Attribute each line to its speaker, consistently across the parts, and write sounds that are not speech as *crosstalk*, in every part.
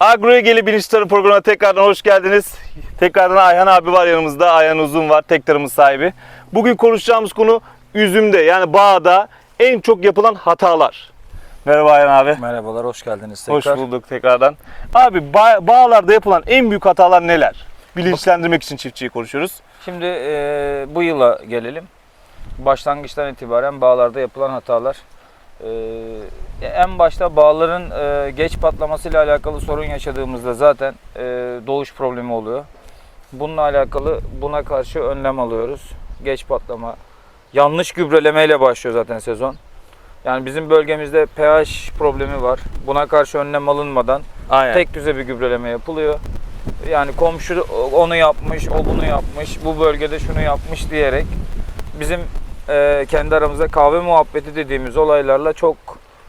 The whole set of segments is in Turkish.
Speaker 1: Agro'ya Geli Bilinç Tarım programına tekrardan hoş geldiniz. Tekrardan Ayhan abi var yanımızda. Ayhan Uzun var, tek tarımın sahibi. Bugün konuşacağımız konu üzümde yani bağda en çok yapılan hatalar. Merhaba Ayhan abi.
Speaker 2: Merhabalar, hoş geldiniz
Speaker 1: Hoş
Speaker 2: tekrar.
Speaker 1: bulduk tekrardan. Abi ba- bağlarda yapılan en büyük hatalar neler? Bilinçlendirmek için çiftçiyi konuşuyoruz.
Speaker 2: Şimdi e, bu yıla gelelim. Başlangıçtan itibaren bağlarda yapılan hatalar. E, en başta bağların e, geç patlamasıyla alakalı sorun yaşadığımızda zaten e, doğuş problemi oluyor. Bununla alakalı buna karşı önlem alıyoruz. Geç patlama, yanlış gübrelemeyle başlıyor zaten sezon. Yani bizim bölgemizde pH problemi var. Buna karşı önlem alınmadan
Speaker 1: Aynen.
Speaker 2: Tek düze bir gübreleme yapılıyor. Yani komşu onu yapmış, o bunu yapmış, bu bölgede şunu yapmış diyerek bizim e, kendi aramızda kahve muhabbeti dediğimiz olaylarla çok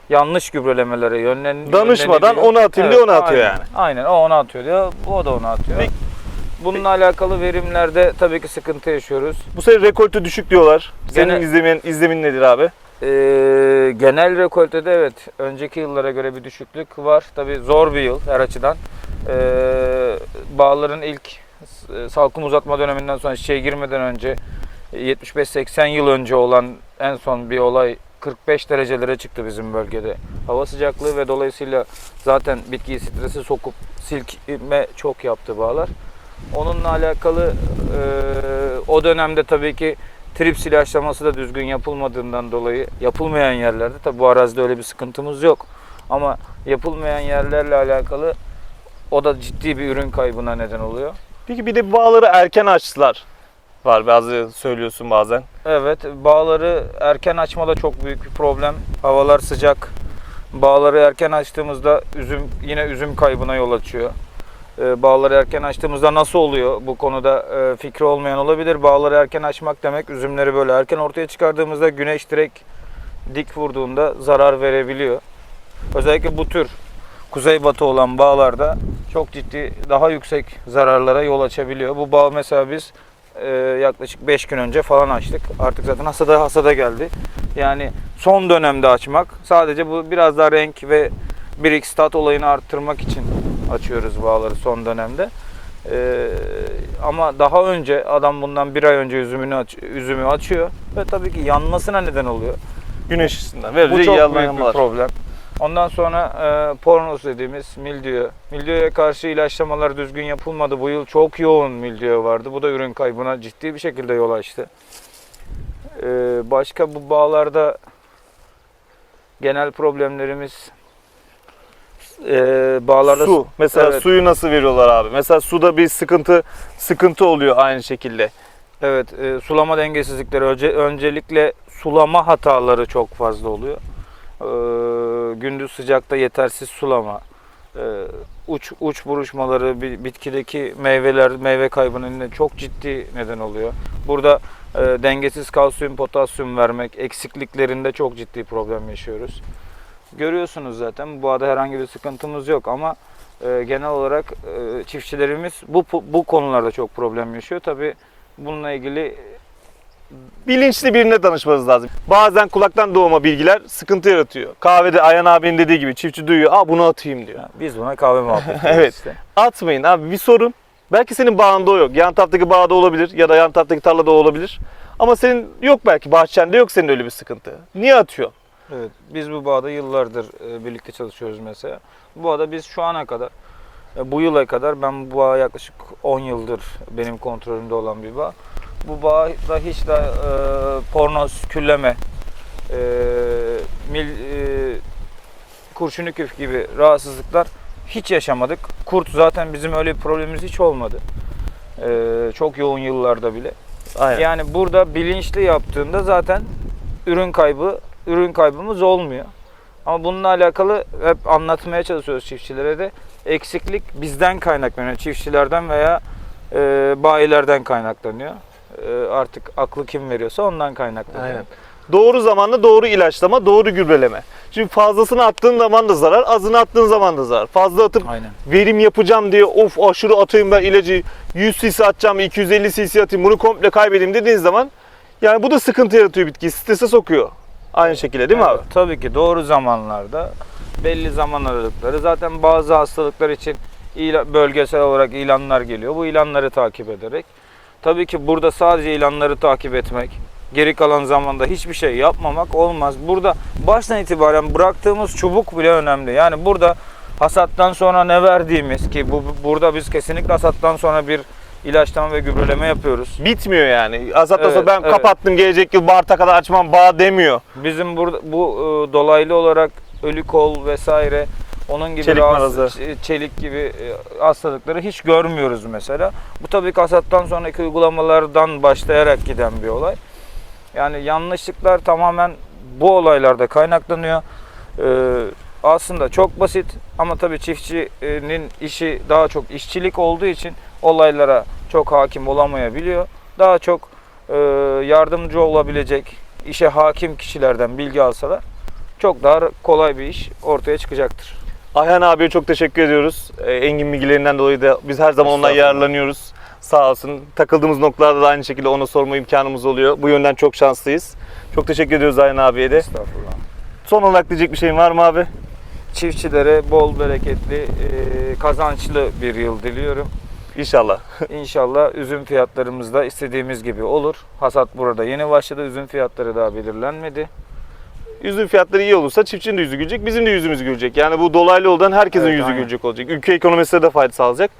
Speaker 2: yanlış gübrelemelere yönlen
Speaker 1: Danışmadan onu atayım diyor, onu atıyor
Speaker 2: aynen.
Speaker 1: yani.
Speaker 2: Aynen o onu atıyor diyor, o da onu atıyor.
Speaker 1: Peki-
Speaker 2: Bununla alakalı verimlerde tabii ki sıkıntı yaşıyoruz.
Speaker 1: Bu sene rekolte düşük diyorlar. Senin
Speaker 2: Gene-
Speaker 1: izlemin, izlemin nedir abi?
Speaker 2: Ee, genel rekoltede evet önceki yıllara göre bir düşüklük var. Tabii zor bir yıl her açıdan. Ee, bağların ilk e, salkım uzatma döneminden sonra çiçeğe girmeden önce 75-80 yıl önce olan en son bir olay 45 derecelere çıktı bizim bölgede. Hava sıcaklığı ve dolayısıyla zaten bitkiyi strese sokup silkme çok yaptı bağlar. Onunla alakalı e, o dönemde tabii ki trips ilaçlaması da düzgün yapılmadığından dolayı yapılmayan yerlerde tabi bu arazide öyle bir sıkıntımız yok. Ama yapılmayan yerlerle alakalı o da ciddi bir ürün kaybına neden oluyor.
Speaker 1: Peki bir de bağları erken açtılar. Var bazı söylüyorsun bazen.
Speaker 2: Evet bağları erken açma da çok büyük bir problem. Havalar sıcak. Bağları erken açtığımızda üzüm yine üzüm kaybına yol açıyor. Ee, Bağları erken açtığımızda nasıl oluyor? Bu konuda e, fikri olmayan olabilir. Bağları erken açmak demek üzümleri böyle erken ortaya çıkardığımızda güneş direkt dik vurduğunda zarar verebiliyor. Özellikle bu tür kuzeybatı olan bağlarda çok ciddi daha yüksek zararlara yol açabiliyor. Bu bağ mesela biz e, yaklaşık 5 gün önce falan açtık. Artık zaten hasada hasada geldi. Yani son dönemde açmak sadece bu biraz daha renk ve bir stat olayını arttırmak için açıyoruz bağları son dönemde. E, ama daha önce adam bundan bir ay önce üzümünü aç, üzümü açıyor ve tabii ki yanmasına neden oluyor.
Speaker 1: Güneş ışığından.
Speaker 2: Bu çok büyük bir problem. Ondan sonra e, pornos dediğimiz mildiyo. Mildiyoya karşı ilaçlamalar düzgün yapılmadı. Bu yıl çok yoğun mildiyo vardı. Bu da ürün kaybına ciddi bir şekilde yol açtı. E, başka bu bağlarda genel problemlerimiz e, bağlarda
Speaker 1: Su. Mesela
Speaker 2: Evet.
Speaker 1: suyu nasıl veriyorlar abi? Mesela suda bir sıkıntı sıkıntı oluyor aynı şekilde.
Speaker 2: Evet, e, sulama dengesizlikleri önce, öncelikle sulama hataları çok fazla oluyor. E, gündüz sıcakta yetersiz sulama, e, uç uç buruşmaları bi- bitkideki meyveler meyve kaybının çok ciddi neden oluyor. Burada e, dengesiz kalsiyum, potasyum vermek eksikliklerinde çok ciddi problem yaşıyoruz. Görüyorsunuz zaten bu bağda herhangi bir sıkıntımız yok ama genel olarak çiftçilerimiz bu bu konularda çok problem yaşıyor. Tabii bununla ilgili
Speaker 1: Bilinçli birine danışmanız lazım. Bazen kulaktan doğma bilgiler sıkıntı yaratıyor. Kahvede Ayhan abinin dediği gibi çiftçi duyuyor. Aa bunu atayım diyor.
Speaker 2: Ya Biz buna kahve muhabbeti *laughs*
Speaker 1: Evet.
Speaker 2: işte.
Speaker 1: Atmayın abi bir sorun. Belki senin bağında o yok. Yan taraftaki bağda olabilir ya da yan taraftaki tarlada olabilir. Ama senin yok belki bahçende yok senin öyle bir sıkıntı. Niye atıyor?
Speaker 2: Evet. Biz bu bağda yıllardır e, birlikte çalışıyoruz mesela. Bu bağda biz şu ana kadar e, bu yıla kadar ben bu bağ yaklaşık 10 yıldır benim kontrolümde olan bir bağ. Bu bağda hiç de e, pornos, külleme, e, mil, e, kurşun küf gibi rahatsızlıklar hiç yaşamadık. Kurt zaten bizim öyle bir problemimiz hiç olmadı. E, çok yoğun yıllarda bile.
Speaker 1: Aynen.
Speaker 2: Yani burada bilinçli yaptığında zaten ürün kaybı ürün kaybımız olmuyor. Ama bununla alakalı hep anlatmaya çalışıyoruz çiftçilere de eksiklik bizden kaynaklanıyor. Çiftçilerden veya e, bayilerden kaynaklanıyor. E, artık aklı kim veriyorsa ondan kaynaklanıyor.
Speaker 1: Aynen. Doğru zamanda doğru ilaçlama, doğru gübreleme. Şimdi fazlasını attığın zaman da zarar, azını attığın zaman da zarar. Fazla atıp
Speaker 2: Aynen.
Speaker 1: verim yapacağım diye of aşırı atayım ben ilacı 100 cc atacağım 250 cc atayım bunu komple kaybedeyim dediğiniz zaman yani bu da sıkıntı yaratıyor bitkiyi strese sokuyor. Aynı şekilde değil mi
Speaker 2: Evet,
Speaker 1: abi?
Speaker 2: Tabii ki doğru zamanlarda belli zaman aralıkları. Zaten bazı hastalıklar için bölgesel olarak ilanlar geliyor. Bu ilanları takip ederek. Tabii ki burada sadece ilanları takip etmek, geri kalan zamanda hiçbir şey yapmamak olmaz. Burada baştan itibaren bıraktığımız çubuk bile önemli. Yani burada hasattan sonra ne verdiğimiz ki bu burada biz kesinlikle hasattan sonra bir ilaçlama ve gübreleme yapıyoruz.
Speaker 1: Bitmiyor yani. Azat'ta
Speaker 2: Evet,
Speaker 1: sonra ben
Speaker 2: evet.
Speaker 1: kapattım gelecek yıl Mart'a kadar açmam bağ demiyor.
Speaker 2: Bizim burada bu e, dolaylı olarak ölü kol vesaire onun gibi
Speaker 1: Çelik
Speaker 2: rahatsız-
Speaker 1: marazı.
Speaker 2: ç- çelik gibi e, hastalıkları hiç görmüyoruz mesela. Bu tabii ki hasattan sonraki uygulamalardan başlayarak giden bir olay. Yani yanlışlıklar tamamen bu olaylarda kaynaklanıyor. Ee, aslında çok basit ama tabii çiftçinin işi daha çok işçilik olduğu için olaylara çok hakim olamayabiliyor. Daha çok e, yardımcı olabilecek, işe hakim kişilerden bilgi alsalar çok daha kolay bir iş ortaya çıkacaktır.
Speaker 1: Ayhan abiye çok teşekkür ediyoruz. Ee, engin bilgilerinden dolayı da biz her zaman ondan yararlanıyoruz. Sağ olsun. Takıldığımız noktalarda da aynı şekilde ona sorma imkanımız oluyor. Bu yönden çok şanslıyız. Çok teşekkür ediyoruz Ayhan abiye de.
Speaker 2: Estağfurullah.
Speaker 1: Son olarak diyecek bir şeyin var mı abi?
Speaker 2: Çiftçilere bol bereketli, e, kazançlı bir yıl diliyorum.
Speaker 1: İnşallah. *laughs*
Speaker 2: İnşallah üzüm fiyatlarımız da istediğimiz gibi olur. Hasat burada yeni başladı. Üzüm fiyatları daha belirlenmedi.
Speaker 1: Üzüm fiyatları iyi olursa çiftçinin de yüzü gülecek, bizim de yüzümüz gülecek. Yani bu dolaylı yoldan herkesin
Speaker 2: Evet,
Speaker 1: yüzü
Speaker 2: aynen.
Speaker 1: gülecek olacak. Ülke ekonomisine de fayda sağlayacak.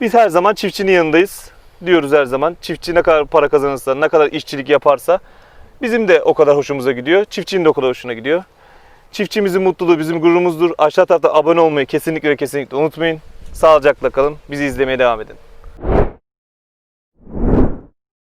Speaker 1: Biz her zaman çiftçinin yanındayız. Diyoruz her zaman. Çiftçi ne kadar para kazanırsa, ne kadar işçilik yaparsa bizim de o kadar hoşumuza gidiyor. Çiftçinin de o kadar hoşuna gidiyor. Çiftçimizin mutluluğu bizim gururumuzdur. Aşağı tarafta abone olmayı kesinlikle ve kesinlikle unutmayın. Sağlıcakla kalın. Bizi izlemeye devam edin.